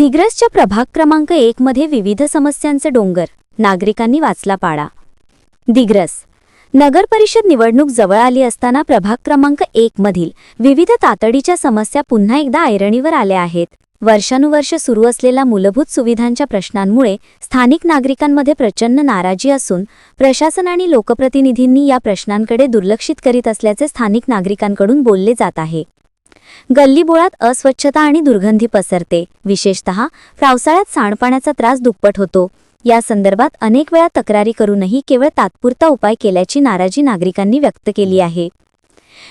दिग्रसच्या प्रभाग क्रमांक एक मध्ये विविध समस्यांचे डोंगर. नागरिकांनी वाचला पाडा. दिग्रस. नगर परिषद निवडणूक जवळ आली असताना प्रभाग क्रमांक एक मधील विविध तातडीच्या समस्या पुन्हा एकदा ऐरणीवर आल्या आहेत. वर्षानुवर्ष सुरू असलेल्या मूलभूत सुविधांच्या प्रश्नांमुळे स्थानिक नागरिकांमध्ये प्रचंड नाराजी असून प्रशासन आणि लोकप्रतिनिधींनी या प्रश्नांकडे दुर्लक्षित करीत असल्याचे स्थानिक नागरिकांकडून बोलले जात आहे. गल्लीबोळात अस्वच्छता आणि दुर्गंधी पसरते. विशेषतः पावसाळ्यात सांडपाण्याचा त्रास दुप्पट होतो. या संदर्भात अनेक वेळा तक्रारी करूनही केवळ तात्पुरता उपाय केल्याची नाराजी नागरिकांनी व्यक्त केली आहे.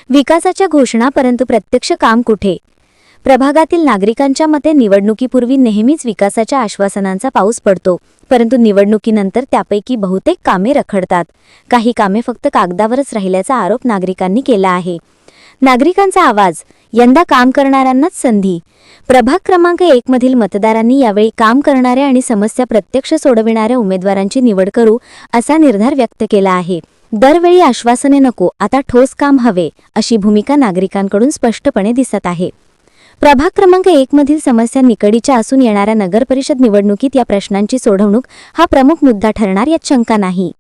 विकासाच्या घोषणा परंतु प्रत्यक्ष काम कुठे? प्रभागातील नागरिकांच्या मते निवडणुकीपूर्वी नेहमीच विकासाच्या आश्वासनांचा पाऊस पडतो परंतु निवडणुकीनंतर त्यापैकी बहुतेक कामे रखडतात. काही कामे फक्त कागदावरच राहिल्याचा आरोप नागरिकांनी केला आहे. नागरिकांचा आवाज यंदा काम करणाऱ्यांनाच संधी. प्रभाग क्रमांक एक मधील मतदारांनी यावेळी काम करणाऱ्या आणि समस्या प्रत्यक्ष सोडविणाऱ्या उमेदवारांची निवड करू असा निर्धार व्यक्त केला आहे. दरवेळी आश्वासने नको आता ठोस काम हवे अशी भूमिका नागरिकांकडून स्पष्टपणे दिसत आहे. प्रभाग क्रमांक एक मधील समस्या निकडीच्या असून येणाऱ्या नगर परिषद निवडणुकीत या प्रश्नांची सोडवणूक हा प्रमुख मुद्दा ठरणार यात शंका नाही.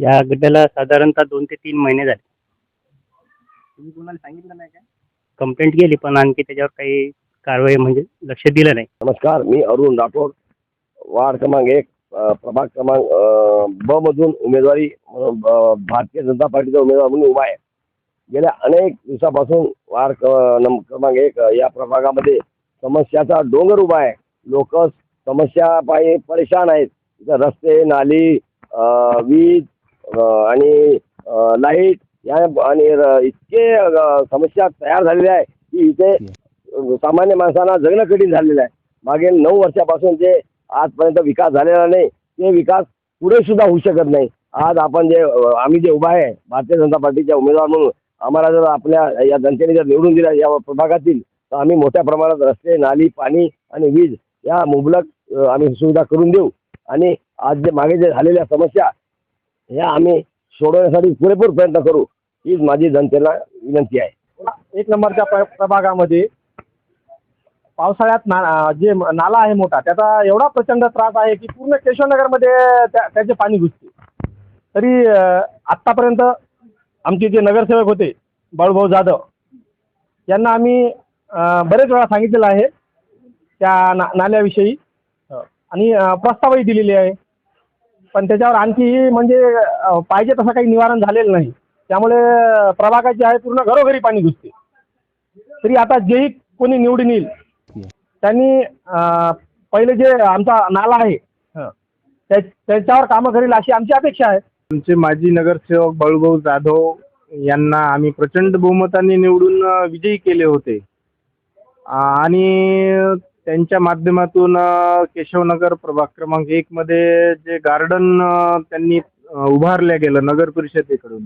या गड्ड्याला साधारणतः दोन ते तीन महिने झाले. तुम्ही कोणाला सांगितलं नाही काय कंप्लेंट केली पण आणखी त्याच्यावर काही कारवाई म्हणजे लक्ष दिलं नाही. नमस्कार मी अरुण राठोड वार्ड क्रमांक एक अ, प्रभाग क्रमांक ब मधून उमेदवारी म्हणून अ, भारतीय जनता पार्टीचा उमेदवार म्हणून उभा आहे. गेल्या अनेक दिवसापासून वार्ड क- नम- क्रमांक एक अ, या प्रभागामध्ये समस्याचा डोंगर उभा आहे. लोक समस्या पायी परेशान आहेत. इथं रस्ते नाली अ, वीज अ, आणि लाइट या आणि र- इतके अ, समस्या तयार झालेल्या आहे की इथे सामान्य माणसांना जगणं कठीण झालेलं आहे. मागील नऊ वर्षापासून जे आजपर्यंत विकास झालेला नाही ते विकास पुढे सुद्धा होऊ शकत नाही. आज आपण जे अ, आम्ही जे उभा आहे भारतीय जनता पार्टीच्या उमेदवार म्हणून आम्हाला जर आपल्या या जनतेने जर निवडून दिल्या या प्रभागातील तर आम्ही मोठ्या प्रमाणात रस्ते नाली पाणी आणि वीज या मुबलक अ, आम्ही सुविधा करून देऊ. आणि आज जे मागे जे झालेल्या समस्या ह्या आम्ही सोडवण्यासाठी पुरेपूर प्रयत्न करू हीच माझी जनतेला विनंती आहे. एक नंबरच्या प्र- प्रभागामध्ये पावसाळ्यात ना जे नाला आहे मोठा त्याचा एवढा प्रचंड त्रास आहे की पूर्ण केशवनगरमध्ये त्या त्याचे पाणी घुसते. तरी आत्तापर्यंत आमचे जे नगरसेवक होते बाळूभाऊ जाधव यांना आम्ही बरेच वेळा सांगितलेलं आहे त्या ना नाल्याविषयी. आणि प्रस्तावही दिलेली आहे. पण त्याच्यावर आणखी म्हणजे पाहिजे तसं काही निवारण झालेलं नाही. त्यामुळे प्रभागाची आहे पूर्ण घरोघरी पाणी घुसते. तरी आता जेही कोणी निवडून येईल त्यांनी पहिले जे आमचा नाला आहे त्या- त्याच्यावर कामं करेल अशी आमची अपेक्षा आहे. आमचे माजी नगरसेवक बाळूभाऊ जाधव यांना आम्ही प्रचंड बहुमताने निवडून विजयी केले होते. आणि त्यांच्या माध्यमातून केशवनगर प्रभाग क्रमांक एक मध्ये जे गार्डन त्यांनी उभारल्या उभारलं गेलं नगर परिषदेकडून.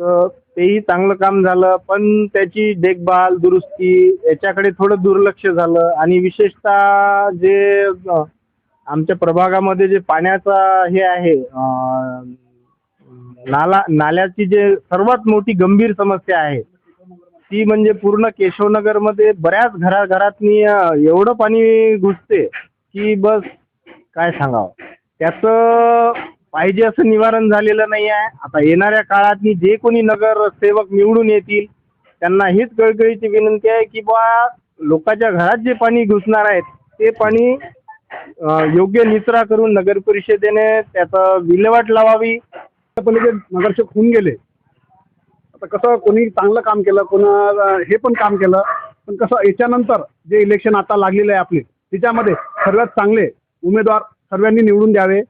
तर तेही चांगलं काम झालं पण त्याची देखभाल दुरुस्ती याच्याकडे थोडं दुर्लक्ष झालं. आणि विशेषतः जे आमच्या प्रभागामध्ये जे पाण्याचा हे आहे नाला नाल्याची जे सर्वात मोठी गंभीर समस्या आहे ती म्हणजे पूर्ण केशवनगरमध्ये बऱ्याच घराघरातनी एवढं पाणी घुसते की बस काय सांगावं? त्याचं पाहिजे असं निवारण झालेलं नाही आहे. आता येणाऱ्या काळात जे कोणी नगरसेवक निवडून येतील त्यांना हीच कळकळीची विनंती आहे की बा लोकांच्या घरात जे पाणी घुसणार आहेत ते पाणी योग्य निचरा करून नगर परिषदेने त्याचं विल्हेवाट लावावी. पलीकडे नगरसेवक होऊन गेले. आता कसं कोणी चांगलं काम केलं कोणा हे पण काम केलं पण कसं याच्यानंतर जे इलेक्शन आता लागलेलं आहे आपले त्याच्यामध्ये सर्वात चांगले उमेदवार सर्वांनी निवडून द्यावे.